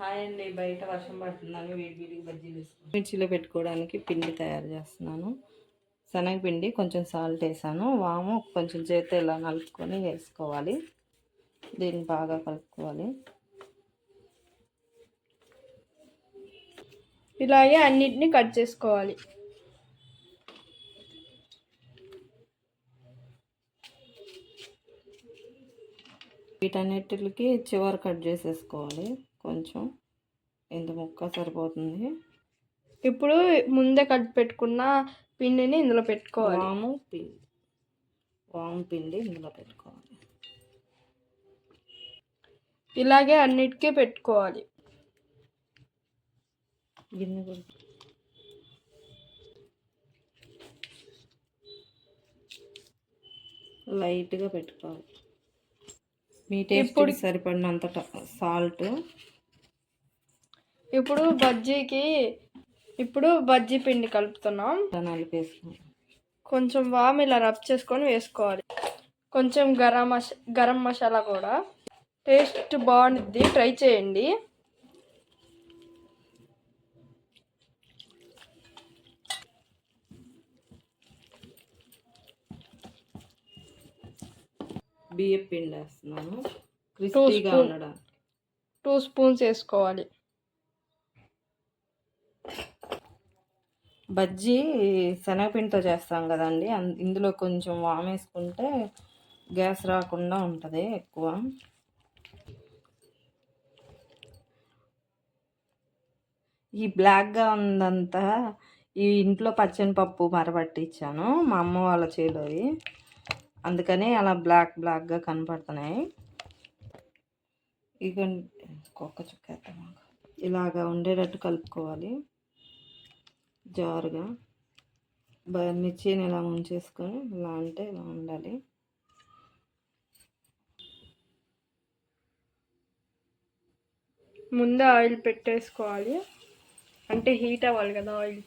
Hi అండి బయట వర్షం పడుతుందని వేడి వేడికి బజ్జీలు వేసుకున్నాను. మిర్చిలో పెట్టుకోవడానికి పిండి తయారు చేస్తున్నాను. శనగపిండి కొంచెం సాల్ట్ వేసాను. వాము కొంచెం చేతి ఇలా నలుపుకొని వేసుకోవాలి. దీన్ని బాగా కలుపుకోవాలి. ఇలాగే అన్నిటిని కట్ చేసుకోవాలి. వీటన్నిటికి చివరి కట్ చేసేసుకోవాలి. కొంచెం ఇంత ముక్క సరిపోతుంది. ఇప్పుడు ముందే కట్ పెట్టుకున్న పిండిని ఇందులో పెట్టుకోవాలి. వాము పిండి. వాము పిండి ఇందులో పెట్టుకోవాలి. ఇలాగే అన్నిటికీ పెట్టుకోవాలి. గిన్నె కూడా. లైట్గా పెట్టుకోవాలి. మీ టేస్ట్ సరిపడినంత సాల్ట్ ఇప్పుడు బజ్జీకి ఇప్పుడు బజ్జీ పిండి కలుపుతున్నాం. కొంచెం వామ్ ఇలా రబ్ చేసుకొని వేసుకోవాలి. కొంచెం గరం మస గరం మసాలా కూడా. టేస్ట్ బాగుంటుంది ట్రై చేయండి. బియ్యం పిండి వేస్తున్నాను. క్రిస్పీగా టూ స్పూన్స్ వేసుకోవాలి. బజ్జీ శనగపిండితో చేస్తాం కదండి. ఇందులో కొంచెం వామ్ వేసుకుంటే గ్యాస్ రాకుండా ఉంటుంది ఎక్కువ. ఈ బ్లాక్గా ఉందంతా ఈ ఇంట్లో పచ్చని పప్పు మరపట్టించాను మా అమ్మ వాళ్ళ చేలోవి. అందుకని అలా బ్లాక్ బ్లాక్గా కనపడుతున్నాయి. ఇక కుక్క చుక్క ఇలాగా ఉండేటట్టు కలుపుకోవాలి. జారుగా. బ- మిర్చిని ఇలా ముంచేసుకొని ఇలా అంటే ఇలా ఉండాలి. ముందే ఆయిల్ పెట్టేసుకోవాలి. అంటే హీట్ అవ్వాలి కదా ఆయిల్.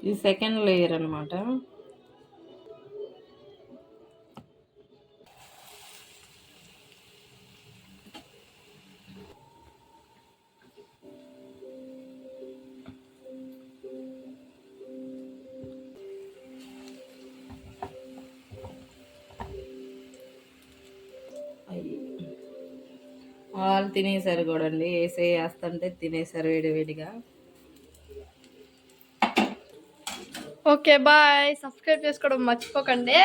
ఇది సెకండ్ లేయర్ అనమాట వాళ్ళు తినేసారు కూడా అండి వేసే వేస్తుంటే తినేసారు వేడివేడిగా. Okay bye. సబ్స్క్రైబ్ చేసుకోవడం మర్చిపోకండి.